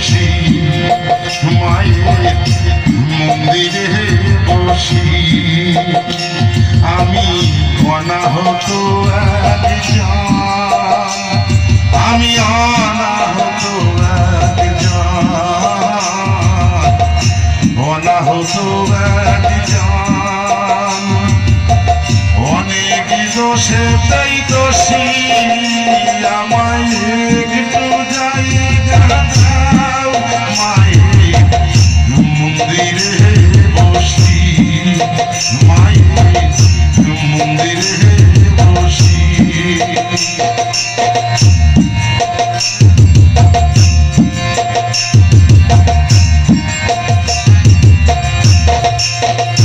বসি মায়ের মন্দিরে বসি। আমি অনাহত আমি অনাহত অনাহত অনেক দোষে Yeah.